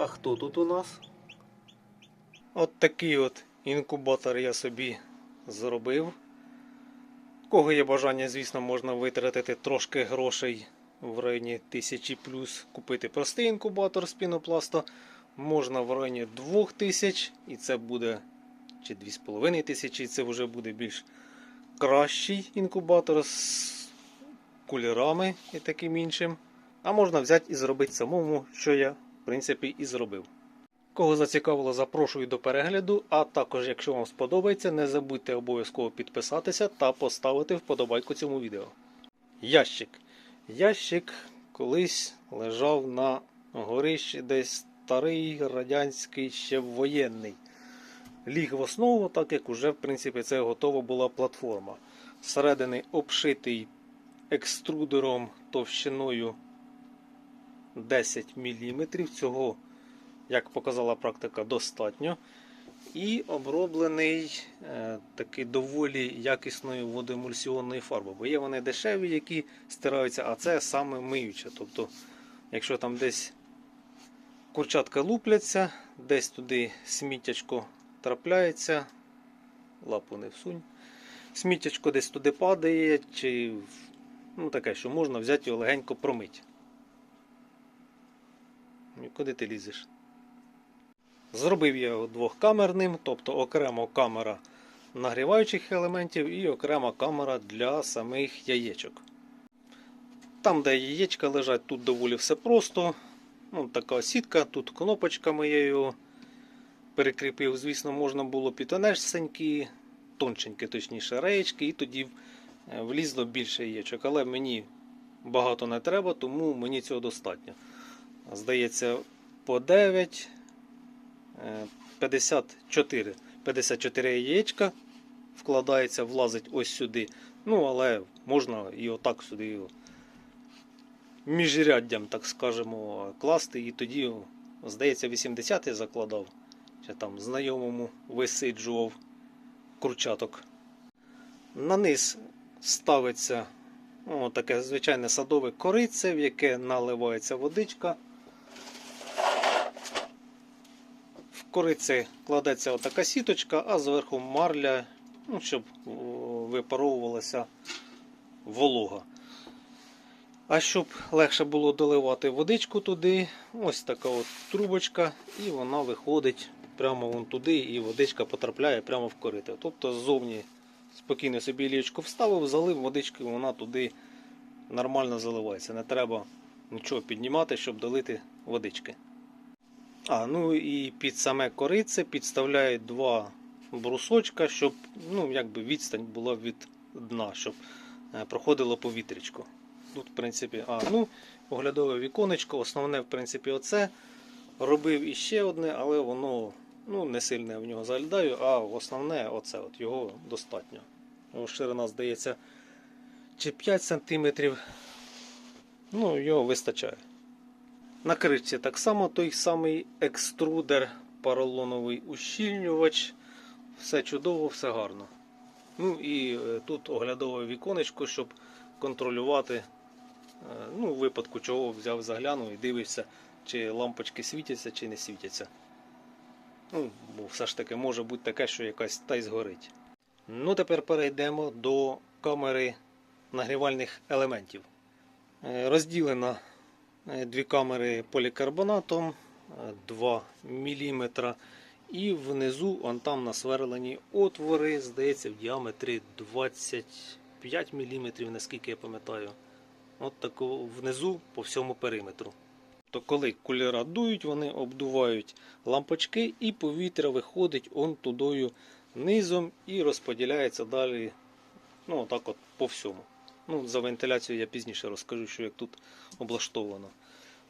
А хто тут у нас? От такий от інкубатор я собі зробив. Кого є бажання, звісно, можна витратити трошки грошей в районі 1000 плюс, купити простий інкубатор з пінопласту. Можна в районі 2000 і це буде чи 2500, і це вже буде більш кращий інкубатор з кольорами і таким іншим. А можна взяти і зробити самому, що я, принципі, і зробив. Кого зацікавило, запрошую до перегляду. А також, якщо вам сподобається, не забудьте обов'язково підписатися та поставити вподобайку цьому відео. Ящик. Ящик колись лежав на горищі десь старий радянський ще воєнний. Ліг в основу, так як уже в принципі це готова була платформа. Зсередини обшитий екструдером товщиною 10 мм. Цього, як показала практика, достатньо. І оброблений е, доволі якісною водоемульсіонною фарбою. Бо є вони дешеві, які стираються, а це саме миюче. Тобто, якщо там десь курчатка лупляться, десь туди сміттячко трапляється, лапу не всунь. Сміттячко десь туди падає, чи ну, таке, що можна взяти його легенько промити. Куди ти лізеш? Зробив я його двохкамерним, тобто окремо камера нагріваючих елементів і окрема камера для самих яєчок. Там, де яєчка лежать, тут доволі все просто. Ну, така сітка, тут кнопочками я його перекріпив. Звісно, можна було підтонешсенькі, тонченькі, точніше, реєчки, і тоді е, влізло більше яєчок. Але мені багато не треба, тому мені цього достатньо. Здається, по 9, е, 54. 54 яєчка вкладається, влазить ось сюди. Ну, але можна і отак сюди міжряддям, так скажемо, класти. І тоді, здається, 80 я закладав. Чи там знайомому висиджував курчаток. На низ ставиться о, таке звичайне садове корице, в яке наливається водичка. В кориці кладеться отака сіточка, а зверху марля, ну, щоб випаровувалася волога. А щоб легше було доливати водичку туди, ось така от трубочка, і вона виходить прямо вон туди, і водичка потрапляє прямо в корито. Тобто ззовні спокійно собі лічку вставив, залив водички, вона туди нормально заливається. Не треба нічого піднімати, щоб долити водички. А, ну і під саме корице підставляють два брусочка, щоб ну, якби відстань була від дна, щоб е, проходило повітрячко. Тут, в принципі, а, ну, оглядове віконечко. Основне, в принципі, оце. Робив іще одне, але воно ну, не сильно я в нього заглядаю, а основне оце от, його достатньо. Його ширина, здається, чи 5 см. Ну, його вистачає. На так само той самий екструдер, поролоновий ущільнювач. Все чудово, все гарно. Ну і е, тут оглядове віконечко, щоб контролювати, е, ну, в випадку чого взяв, заглянув і дивишся, чи лампочки світяться, чи не світяться. Ну, бо все ж таки може бути таке, що якась та й згорить. Ну, тепер перейдемо до камери нагрівальних елементів. Е, Розділено е, дві камери полікарбонатом 2 мм. І внизу он там насверлені отвори, здається, в діаметрі 25 мм, наскільки я пам'ятаю. От тако внизу по всьому периметру. То коли кулера дують, вони обдувають лампочки і повітря виходить он тудою низом і розподіляється далі ну, отак от по всьому. Ну, За вентиляцію я пізніше розкажу, що як тут облаштовано.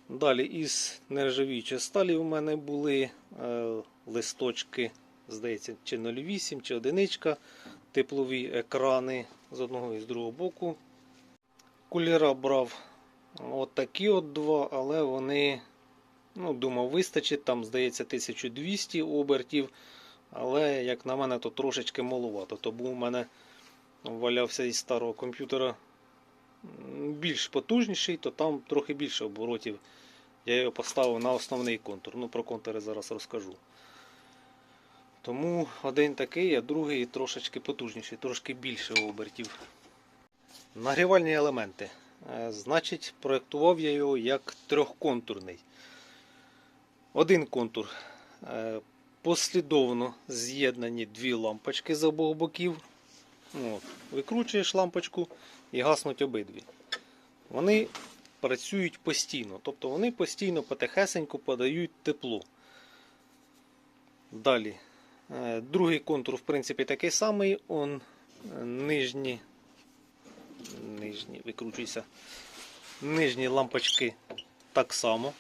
Далі із нержавіючої сталі в мене були е, листочки, здається, чи 0,8, чи одиничка, теплові екрани з одного і з другого боку. Кулера брав от такі от два, але вони, ну, думав, вистачить. Там, здається, 1200 обертів. Але, як на мене, то трошечки маловато. Тому у мене валявся із старого комп'ютера більш потужніший, то там трохи більше оборотів я його поставив на основний контур. Ну, про контури зараз розкажу. Тому один такий, а другий трошечки потужніший, трошки більше обертів. Нагрівальні елементи. Е, Значить, проєктував я його як трьохконтурний. Один контур. е, Послідовно з'єднані дві лампочки з обох боків. От. Викручуєш лампочку і гаснуть обидві. Вони працюють постійно, тобто вони постійно потихесенько подають тепло. Далі. Е, Другий контур, в принципі, такий самий. Он е, нижні, нижні, викручуйся. Нижні лампочки так само.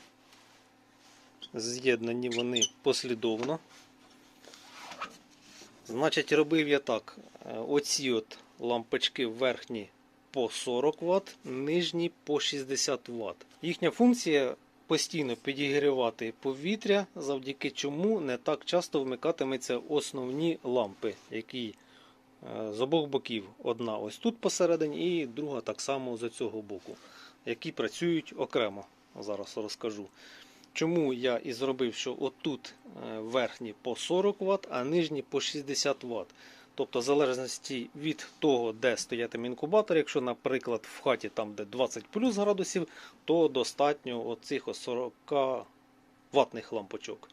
З'єднані вони послідовно. Значить, робив я так. Е, Оці от лампочки верхні по 40 Вт, нижні по 60 Вт. Їхня функція постійно підігрівати повітря, завдяки чому не так часто вмикатиметься основні лампи, які е, з обох боків. Одна ось тут посередині, і друга так само з цього боку, які працюють окремо. Зараз розкажу. Чому я і зробив, що отут е, верхні по 40 Вт, а нижні по 60 Вт. Тобто, в залежності від того, де стоятиме інкубатор, якщо, наприклад, в хаті там, де 20 плюс градусів, то достатньо оцих 40 ватних лампочок.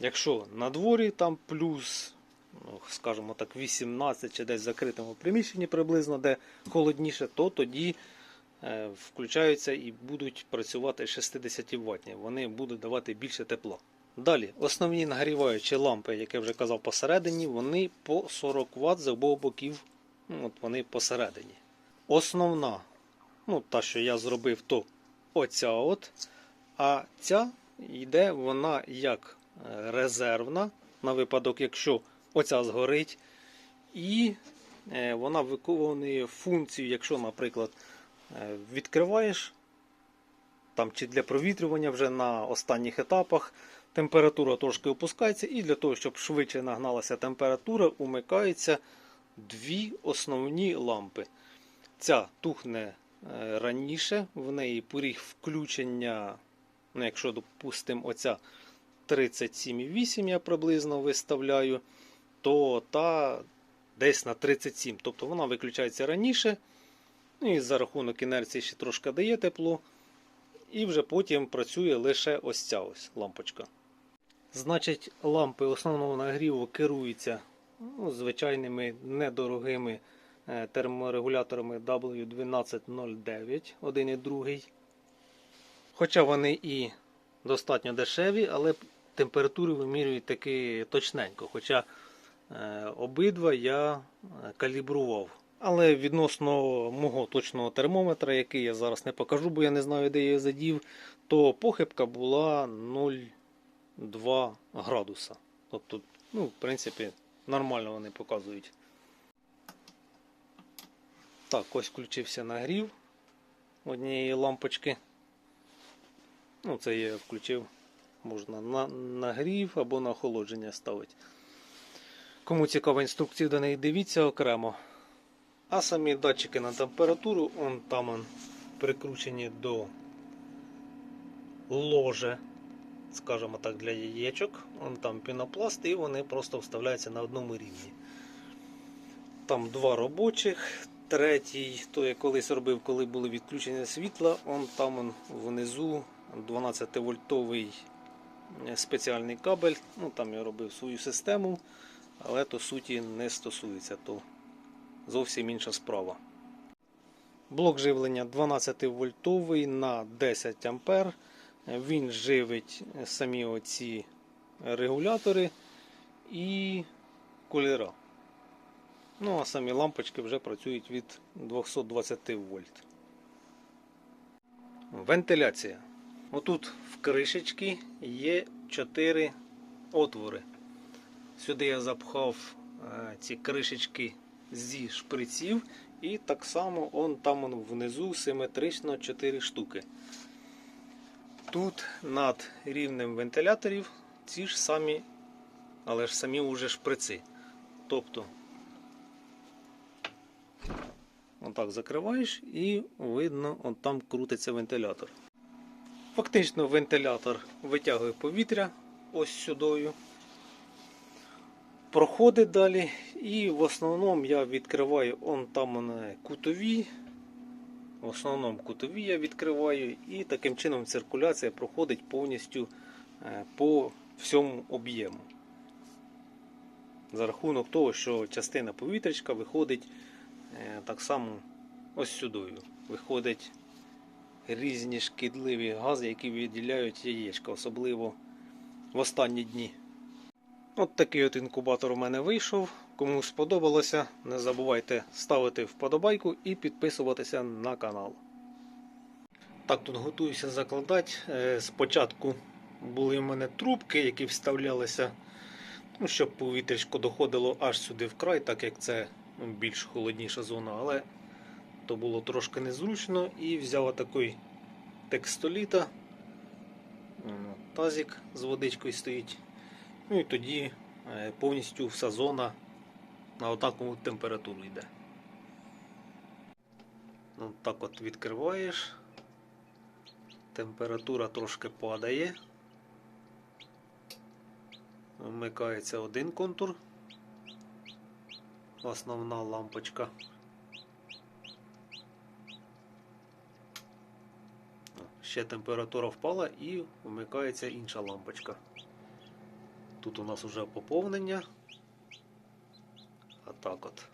Якщо на дворі там плюс, ну, скажімо так, 18 чи десь в закритому приміщенні приблизно, де холодніше, то тоді е, включаються і будуть працювати 60 ватні. Вони будуть давати більше тепла. Далі, основні нагріваючі лампи, як я вже казав посередині, вони по 40 Вт з обох боків. Ну, от вони посередині. Основна, ну та, що я зробив, то оця от. А ця йде вона як е, резервна, на випадок, якщо оця згорить. І е, вона виконує функцію, якщо, наприклад, е, відкриваєш там чи для провітрювання вже на останніх етапах. Температура трошки опускається, і для того, щоб швидше нагналася температура, умикаються дві основні лампи. Ця тухне е, раніше, в неї поріг включення, ну, якщо, допустимо, оця 37,8 я приблизно виставляю, то та десь на 37. Тобто вона виключається раніше. Ну, і за рахунок інерції ще трошки дає тепло. І вже потім працює лише ось ця ось лампочка. Значить, лампи основного нагріву керуються ну, звичайними недорогими е, терморегуляторами W1209, один і другий. Хоча вони і достатньо дешеві, але температуру вимірюють таки точненько. Хоча е, обидва я е, калібрував. Але відносно мого точного термометра, який я зараз не покажу, бо я не знаю, де я задів, то похибка була 0,2 градуса. Тобто, ну, в принципі, нормально вони показують. Так, ось включився нагрів однієї лампочки. Ну, це я включив. Можна на нагрів або на охолодження ставити. Кому цікава інструкція до неї, дивіться окремо. А самі датчики на температуру, он там прикручені до ложе, скажімо так, для яєчок. Он там пінопласт і вони просто вставляються на одному рівні. Там два робочих, третій, то я колись робив, коли були відключення світла, он там он, внизу 12 вольтовий спеціальний кабель. Ну, Там я робив свою систему, але то суті не стосується. то зовсім інша справа. Блок живлення 12 вольтовий на 10 ампер. Він живить самі оці регулятори і кулера. Ну, а самі лампочки вже працюють від 220 вольт. Вентиляція. Отут в кришечці є 4 отвори. Сюди я запхав е, ці кришечки зі шприців. І так само он там внизу симетрично 4 штуки. Тут над рівнем вентиляторів ці ж самі, але ж самі уже шприци. Тобто, отак закриваєш і видно, он там крутиться вентилятор. Фактично вентилятор витягує повітря ось сюдою. Проходить далі. І в основному я відкриваю он там кутові. В основному кутові я відкриваю, і таким чином циркуляція проходить повністю е, по всьому об'єму. За рахунок того, що частина повітрячка виходить е, так само ось сюдою. Виходять різні шкідливі гази, які виділяють яєчка, особливо в останні дні. От такий от інкубатор у мене вийшов. Кому сподобалося, не забувайте ставити вподобайку і підписуватися на канал. Так, тут готуюся закладати. Е, Спочатку були в мене трубки, які вставлялися, ну, щоб повітрячко доходило аж сюди в край, так як це ну, більш холодніша зона, але то було трошки незручно і взяв такий текстоліта. Тазик з водичкою стоїть. Ну і тоді е, повністю вся зона на отаку температуру йде. Ну, так от відкриваєш. Температура трошки падає. Вмикається один контур. Основна лампочка. Ще температура впала і вмикається інша лампочка. Тут у нас вже поповнення. А так от.